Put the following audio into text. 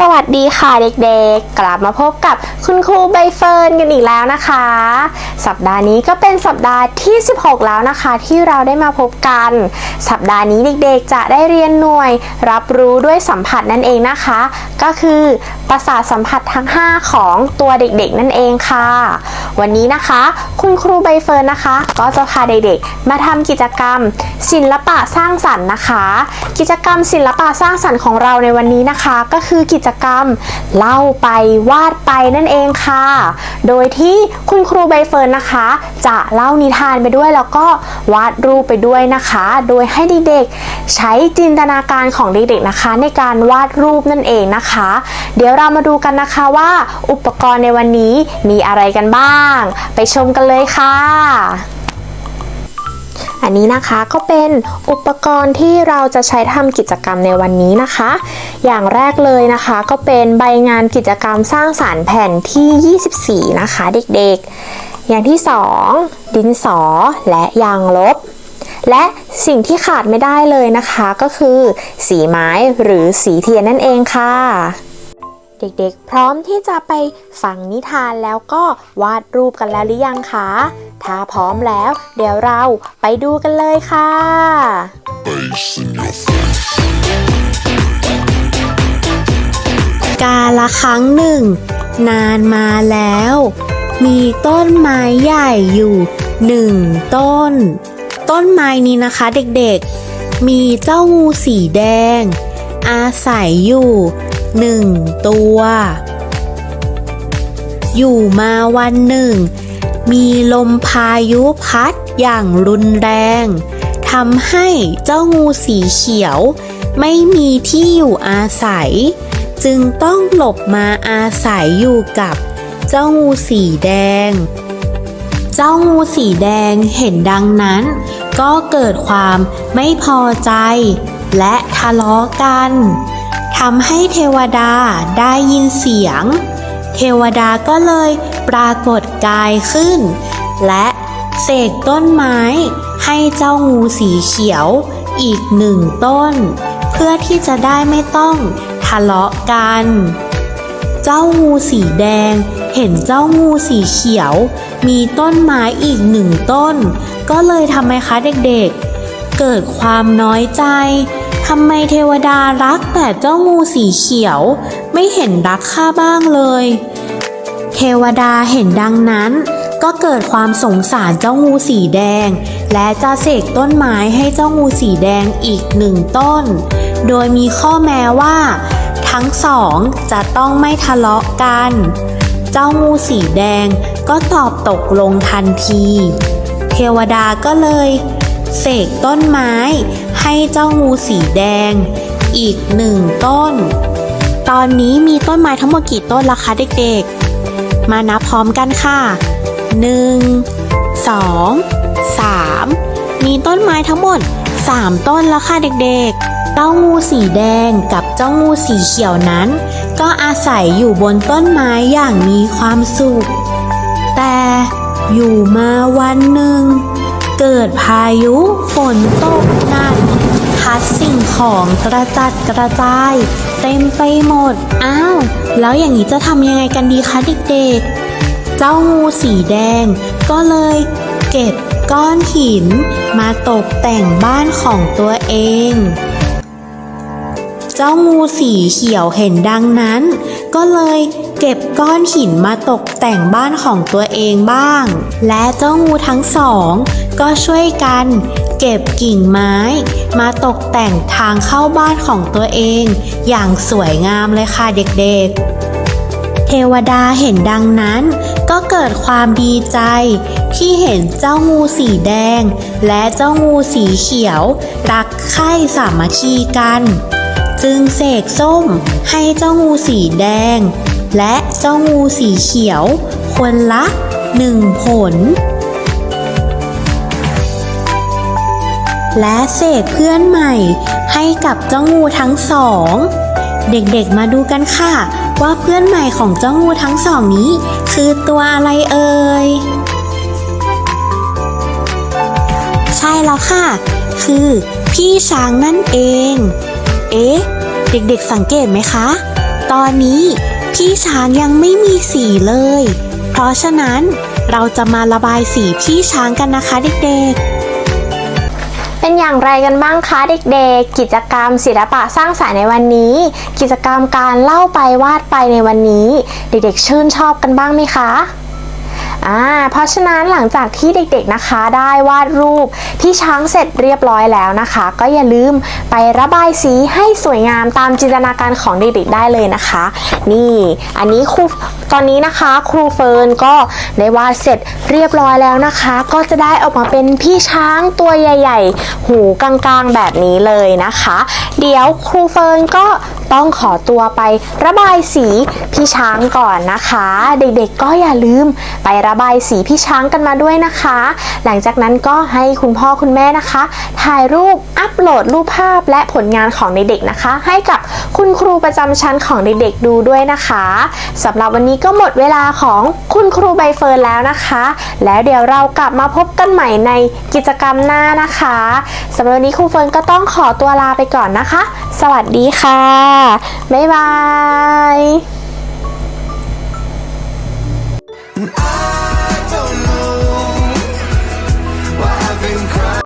สวัสดีค่ะเด็กๆ กลับมาพบกับคุณครูใบเฟิร์นกันอีกแล้วนะคะ สัปดาห์นี้ก็เป็นสัปดาห์ที่ 16 แล้วนะคะ ที่เราได้มาพบกัน สัปดาห์นี้เด็กๆ จะได้เรียนหน่วย รับรู้ด้วยสัมผัสนั่นเองนะคะ ก็คือประสาทสัมผัสทั้ง 5 ของตัวเด็กๆ นั่นเองค่ะ วันนี้นะคะ คุณครูใบเฟิร์นนะคะ ก็จะพาเด็กๆ มาทำกิจกรรม ศิลปะสร้างสรรค์นะคะ กิจกรรมศิลปะสร้างสรรค์ของเราในวันนี้นะคะ ก็คือกิจกรรมเล่าไปวาดไปนั่นเองค่ะ โดยที่คุณครูใบเฟิร์นนะคะ จะเล่านิทานไปด้วยแล้วก็วาดรูปไปด้วยนะคะ โดยให้เด็กๆใช้จินตนาการของเด็กๆนะคะ ในการวาดรูปนั่นเองนะคะ เดี๋ยวเรามาดูกันนะคะว่าอุปกรณ์ในวันนี้มีอะไรกันบ้างไปชมกันเลยค่ะอันนี้นะคะก็เป็นอุปกรณ์ที่เราจะใช้ทำกิจกรรมในวันนี้นะคะ อย่างแรกเลยนะคะก็เป็นใบงานกิจกรรมสร้างสารรค์แผ่นที่ 24 นะคะเด็กๆ อย่างที่ 2 ดินสอและยางลบ และสิ่งที่ขาดไม่ได้เลยนะคะก็คือ สีไม้หรือสีเทียนนั่นเองค่ะ เด็กๆ พร้อมที่จะไปฟังนิทานแล้วก็วาดรูปกันแล้วหรือยังคะ ถ้าพร้อมแล้ว เดี๋ยวเราไปดูกันเลยค่ะ กาละครั้งหนึ่ง นานมาแล้ว มีต้นไม้ใหญ่อยู่หนึ่งต้น ต้นไม้นี้นะคะเด็กๆ มีเจ้างูสีแดง อาศัยอยู่ หนึ่งตัว อยู่มาวันหนึ่ง มีลมพายุพัดอย่างรุนแรงทำให้เจ้างูสีเขียว ไม่มีที่อยู่อาศัย จึงต้องหลบมาอาศัยอยู่กับเจ้างูสีแดง เจ้างูสีแดงเห็นดังนั้น ก็เกิดความไม่พอใจและทะเลาะกัน ทำให้เทวดาได้ยินเสียง เทวดาก็เลยปรากฏกายขึ้น และเสกต้นไม้ให้เจ้างูสีเขียวอีกหนึ่งต้น เพื่อที่จะได้ไม่ต้องทะเลาะกัน เจ้างูสีแดง เห็นเจ้างูสีเขียว มีต้นไม้อีกหนึ่งต้น ก็เลยทำไมคะเด็กๆ เกิดความน้อยใจ ทำไมเทวดารักแต่เจ้างูสีเขียว ไม่เห็นรักข้าบ้างเลย เทวดาเห็นดังนั้น ก็เกิดความสงสารเจ้างูสีแดง และจะเสกต้นไม้ให้เจ้างูสีแดงอีกหนึ่งต้น โดยมีข้อแม้ว่า ทั้งสองจะต้องไม่ทะเลาะกัน เจ้างูสีแดงก็ตอบตกลงทันที เทวดาก็เลย เสกต้นไม้ให้เจ้างูสีแดง อีกหนึ่งต้น ตอนนี้มีต้นไม้ทั้งหมดกี่ต้นละคะเด็กๆ มานับพร้อมกันค่ะ 1 2 3 มีต้นไม้ทั้งหมด 3 ต้นแล้วค่ะเด็กๆ เจ้างูสีแดงกับเจ้างูสีเขียวนั้น ก็อาศัยอยู่บนต้นไม้อย่างมีความสุข แต่อยู่มาวันหนึ่ง เกิดพายุฝนตกหนักพัดสิ่งของกระจัดกระจาย เต็มไปหมด อ้าว แล้วอย่างนี้จะทำยังไงกันดีคะเด็กๆ เจ้างูสีแดง ก็เลยเก็บก้อนหิน มาตกแต่งบ้านของตัวเอง เจ้างูสีเขียวเห็นดังนั้น ก็เลยเก็บก้อนหินมาตกแต่งบ้านของตัวเองบ้าง และเจ้างูทั้งสอง ก็ช่วยกันเก็บกิ่งไม้ มาตกแต่งทางเข้าบ้านของตัวเอง อย่างสวยงามเลยค่ะเด็กๆ เทวดาเห็นดังนั้น ก็เกิดความดีใจ ที่เห็นเจ้างูสีแดง และเจ้างูสีเขียว รักใคร่สามัคคีกัน จึงเสกส้มให้เจ้างูสีแดง และเจ้างูสีเขียว คนละหนึ่งผล และเสกเพื่อนใหม่ให้กับเจ้างูทั้งสอง เด็กๆมาดูกันค่ะ ว่าเพื่อนใหม่ของเจ้างูทั้งสองนี้ คือตัวอะไรเอ่ยใช่แล้วค่ะ คือพี่ช้างนั่นเอง เอ๊ะ เด็กๆสังเกตไหมคะ ตอนนี้พี่ช้างยังไม่มีสีเลย เพราะฉะนั้นเราจะมาระบายสีพี่ช้างกันนะคะเด็กๆเป็นอย่างไรกันบ้างคะเด็กๆ กิจกรรมศิลปะสร้างสรรค์ในวันนี้ กิจกรรมการเล่าไปวาดไปในวันนี้ เด็กๆชื่นชอบกันบ้างไหมคะ อ่าเพราะฉะนั้นหลังจากที่เด็กๆนะคะได้วาดรูปพี่ช้างเสร็จเรียบร้อยแล้วนะคะ ก็อย่าลืมไประบายสีให้สวยงามตามจินตนาการของเด็กๆได้เลยนะคะ นี่อันนี้ครูตอนนี้นะคะครูเฟิร์นก็ได้วาดเสร็จเรียบร้อยแล้วนะคะ ก็จะได้ออกมาเป็นพี่ช้างตัวใหญ่ ๆ หูกลางๆแบบนี้เลยนะคะ เดี๋ยวครูเฟิร์นก็ต้องขอตัวไประบายสีพี่ช้างก่อนนะคะ เด็กๆก็อย่าลืมไประบายสีพี่ช้างกันมาด้วยนะคะ หลังจากนั้นก็ให้คุณพ่อคุณแม่นะคะ ถ่ายรูปอัปโหลดรูปภาพและผลงานของเด็กๆนะคะ ให้กับคุณครูประจำชั้นของเด็กๆดูด้วยนะคะสำหรับวันนี้ก็หมดเวลาของคุณครูใบเฟิร์นแล้วนะคะ แล้วเดี๋ยวเรากลับมาพบกันใหม่ในกิจกรรมหน้านะคะสำหรับวันนี้ครูเฟิร์นก็ต้องขอตัวลาไปก่อนนะคะ สวัสดีค่ะ บ๊ายบาย